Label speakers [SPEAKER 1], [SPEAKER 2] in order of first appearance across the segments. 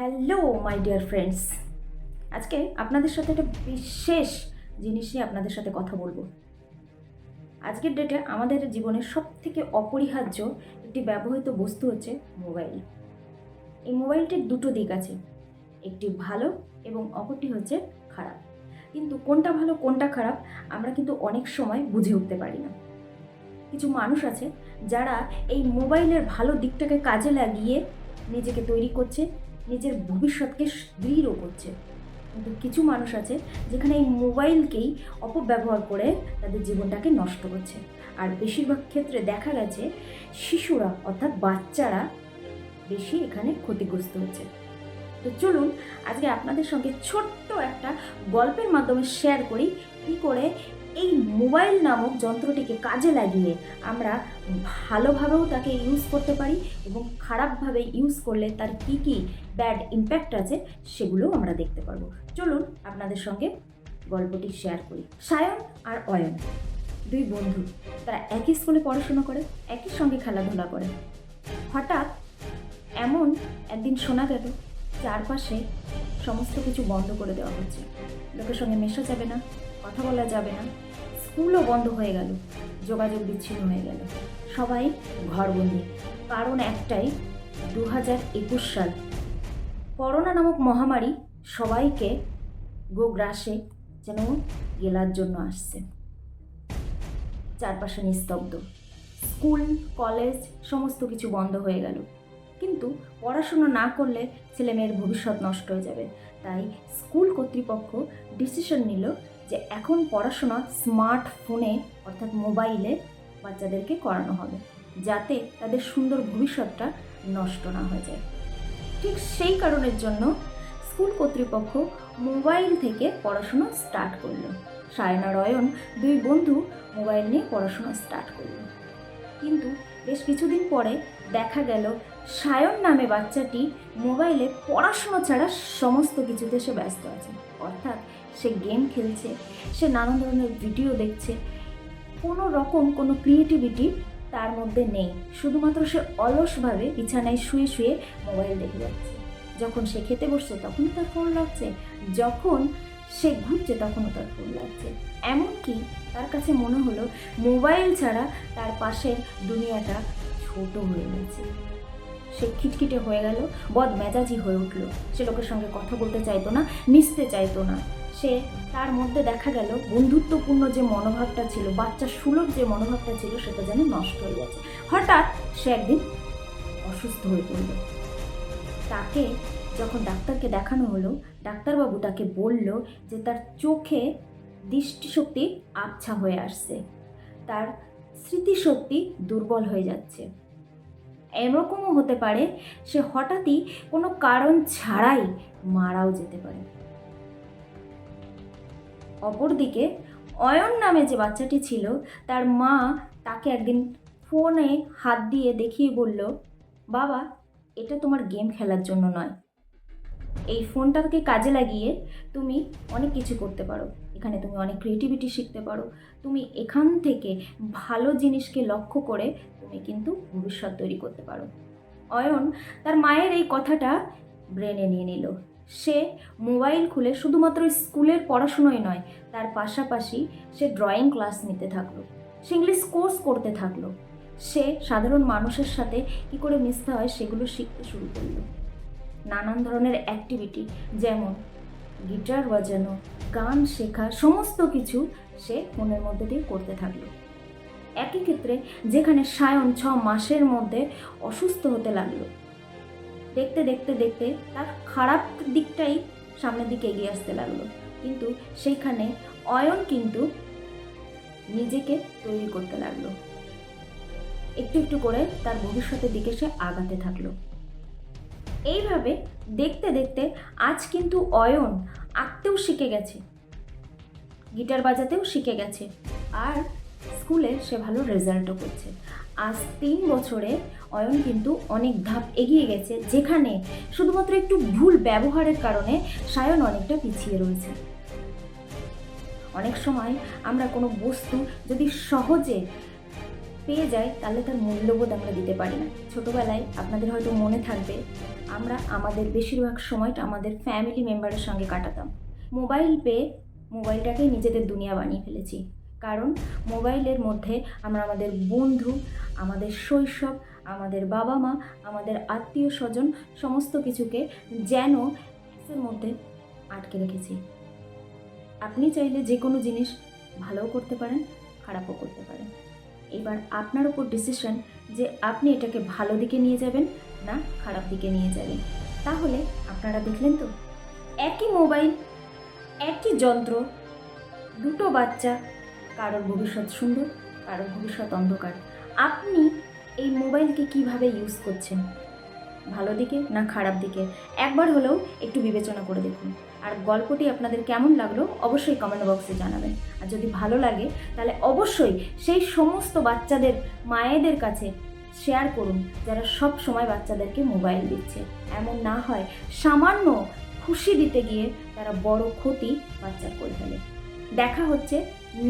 [SPEAKER 1] Hello my dear friends আজকে আপনাদের সাথে একটা বিশেষ জিনিস নিয়ে আপনাদের সাথে কথা বলব। আজকের ডেটে আমাদের জীবনের সব থেকে অপরিহার্য একটি ব্যবহৃত বস্তু হচ্ছে মোবাইল এই মোবাইলটির দুটো দিক আছে, একটি ভালো এবং অপরটি হচ্ছে খারাপ। কিন্তু কোনটা ভালো, কোনটা খারাপ, আমরা কিন্তু অনেক সময় বুঝে উঠতে পারি না। কিছু মানুষ আছে যারা এই মোবাইলের ভালো দিকটাকে কাজে লাগিয়ে নিজেকে তৈরি করছে নিজের ভবিষ্যৎকে দৃঢ় করছে। কিন্তু কিছু মানুষ আছে যেখানে এই মোবাইলকেই অপব্যবহার করে তাদের জীবনটাকে নষ্ট করছে। আর বেশিরভাগ ক্ষেত্রে দেখা গেছে শিশুরা, অর্থাৎ বাচ্চারা, বেশি এখানে ক্ষতিগ্রস্ত হচ্ছে। তো চলুন আজকে আপনাদের সঙ্গে ছোট্ট একটা গল্পের মাধ্যমে শেয়ার করি কী করে এই মোবাইল নামক যন্ত্রটিকে কাজে লাগিয়ে আমরা ভালোভাবেও তাকে ইউজ করতে পারি এবং খারাপভাবে ইউজ করলে তার কী কী ব্যাড ইম্প্যাক্ট আছে সেগুলোও আমরা দেখতে পারব। চলুন আপনাদের সঙ্গে গল্পটি শেয়ার করি। সায়ন আর অয়ন, দুই বন্ধু, তারা একই স্কুলে পড়াশোনা করে, একই সঙ্গে খেলাধুলা করে। হঠাৎ এমন একদিন শোনা গেল চারপাশে সমস্ত কিছু বন্ধ করে দেওয়া হচ্ছে। লোকের সঙ্গে মেশা যাবে না, কথা বলা যাবে না। স্কুলও বন্ধ হয়ে গেল, যোগাযোগ বিচ্ছিন্ন হয়ে গেল। সবাই ঘরবন্দি। কারণ একটাই দু হাজার একুশ সাল। করোনা নামক মহামারী সবাইকে গোগ্রাসে যেন গেলার জন্য আসছে। চারপাশে নিস্তব্ধ। স্কুল, কলেজ, সমস্ত কিছু বন্ধ হয়ে গেল। কিন্তু পড়াশুনো না করলে ছেলেমেয়ের ভবিষ্যৎ নষ্ট হয়ে যাবে। তাই স্কুল কর্তৃপক্ষ ডিসিশন নিল যে এখন পড়াশোনা স্মার্টফোনে অর্থাৎ মোবাইলে বাচ্চাদেরকে করানো হবে, যাতে তাদের সুন্দর ভবিষ্যৎটা নষ্ট না হয়ে যায়। ঠিক সেই কারণের জন্য স্কুল কর্তৃপক্ষ মোবাইল থেকে পড়াশোনা স্টার্ট করল। সায়না রয়ন, দুই বন্ধু মোবাইল নিয়ে পড়াশোনা স্টার্ট করল। কিন্তু বেশ কিছুদিন পরে দেখা গেল সায়ন নামে বাচ্চাটি মোবাইলে পড়াশোনা ছাড়া সমস্ত কিছুতে সে ব্যস্ত আছে। অর্থাৎ সে গেম খেলছে, সে নানান ধরনের ভিডিও দেখছে, কোনো রকম কোনো ক্রিয়েটিভিটি তার মধ্যে নেই। শুধুমাত্র সে অলসভাবে বিছানায় শুয়ে শুয়ে মোবাইল দেখে যাচ্ছে। যখন সে খেতে বসছে তখনও তার ফোন লাগছে। যখন সে ঘুরছে তখনও তার ফোন লাগছে। এমনকি তার কাছে মনে হলো মোবাইল ছাড়া তার পাশের দুনিয়াটা ছোট হয়ে গেছে। সে খিটখিটে হয়ে গেল বদ মেজাজি হয়ে উঠল। সে লোকের সঙ্গে কথা বলতে চাইতো না, মিশতে চাইতো না। সে তার মধ্যে দেখা গেল বন্ধুত্বপূর্ণ যে মনোভাবটা ছিল, বাচ্চা সুলভ যে মনোভাবটা ছিল, সেটা যেন নষ্ট হয়ে যাচ্ছে হঠাৎ সে একদিন অসুস্থ হয়ে পড়ল। তাকে যখন ডাক্তারকে দেখানো হলো, ডাক্তারবাবু তাকে বলল যে তার চোখে দৃষ্টিশক্তি আবছা হয়ে আসছে। তার স্মৃতিশক্তি দুর্বল হয়ে যাচ্ছে। এরকমও হতে পারে সে হঠাৎই কোনো কারণ ছাড়াই মারাও যেতে পারে। অপরদিকে, অয়ন নামে যে বাচ্চাটি ছিল, তার মা তাকে একদিন ফোনে হাত দিয়ে দেখিয়ে বলল, বাবা, এটা তোমার গেম খেলার জন্য নয়। এই ফোনটাকে কাজে লাগিয়ে তুমি অনেক কিছু করতে পারো। এখানে তুমি অনেক ক্রিয়েটিভিটি শিখতে পারো। তুমি এখান থেকে ভালো জিনিসকে লক্ষ্য করে তুমি কিন্তু ভবিষ্যৎ তৈরি করতে পারো। অয়ন তার মায়ের এই কথাটা ব্রেনে নিয়ে নিল। সে মোবাইল খুলে শুধুমাত্র স্কুলের পড়াশুনোই নয়, তার পাশাপাশি সে ড্রয়িং ক্লাস নিতে থাকল। সে ইংলিশ কোর্স করতে থাকল। সে সাধারণ মানুষের সাথে কী করে মিশতে হয় সেগুলো শিখতে শুরু করল। নানান ধরনের অ্যাক্টিভিটি যেমন গিটার বাজানো, গান শেখা, সমস্ত কিছু সে ফোনের মধ্যে দিয়ে করতে থাকল। একই ক্ষেত্রে যেখানে সায়ন ছ মাসের মধ্যে অসুস্থ হতে লাগল, দেখতে দেখতে দেখতে তার খারাপ দিকটাই সামনের দিকে এগিয়ে আসতে লাগল। কিন্তু সেইখানে অয়ন কিন্তু নিজেকে তৈরি করতে লাগল। একটু একটু করে তার ভবিষ্যতের দিকে সে আগাতে থাকল। এইভাবে দেখতে দেখতে আজ কিন্তু অয়ন আঁকতেও শিখে গেছে। গিটার বাজাতেও শিখে গেছে। আর স্কুলে সে ভালো রেজাল্টও করছে। আজ তিন বছরে অয়ন কিন্তু অনেক ধাপ এগিয়ে গেছে, যেখানে শুধুমাত্র একটু ভুল ব্যবহারের কারণে সায়ন অনেকটা পিছিয়ে রয়েছে। অনেক সময় আমরা কোনো বস্তু যদি সহজে পেয়ে যাই, তাহলে তার মূল্যবোধ আমরা দিতে পারি না। ছোটোবেলায় আপনাদের হয়তো মনে থাকবে, আমরা আমাদের বেশিরভাগ সময়টা আমাদের ফ্যামিলি মেম্বারের সঙ্গে কাটাতাম। মোবাইল পেয়ে মোবাইলটাকে নিজেদের দুনিয়া বানিয়ে ফেলেছি। কারণ মোবাইলের মধ্যে আমরা আমাদের বন্ধু, আমাদের শৈশব, আমাদের বাবা মা আমাদের আত্মীয় স্বজন সমস্ত কিছুকে যেন মধ্যে আটকে রেখেছি। আপনি চাইলে যে কোনো জিনিস ভালোও করতে পারেন, খারাপও করতে পারেন। এবার আপনার উপর ডিসিশন যে আপনি এটাকে ভালো দিকে নিয়ে যাবেন না খারাপ দিকে নিয়ে যাবেন। তাহলে আপনারা দেখলেন তো, একই মোবাইল একই যন্ত্র, দুটো বাচ্চা, কারোর ভবিষ্যৎ সুন্দর, কারোর ভবিষ্যৎ অন্ধকার। আপনি এই মোবাইলকে কীভাবে ইউজ করছেন? ভালো দিকে না খারাপ দিকে? একবার হলেও একটু বিবেচনা করে দেখুন। আর গল্পটি আপনাদের কেমন লাগল অবশ্যই কমেন্ট বক্সে জানাবেন। আর যদি ভালো লাগে, তাহলে অবশ্যই সেই সমস্ত বাচ্চাদের, মায়েদের কাছে শেয়ার করুন, যারা সব সময় বাচ্চাদেরকে মোবাইল দিচ্ছে। এমন না হয় সামান্য খুশি দিতে গিয়ে তারা বড় ক্ষতি বাচ্চার করে ফেলে। দেখা হচ্ছে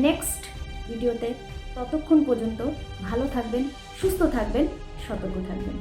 [SPEAKER 1] নেক্সট ভিডিওতে ততক্ষণ পর্যন্ত ভালো থাকবেন, সুস্থ থাকবেন, সতর্ক থাকবেন।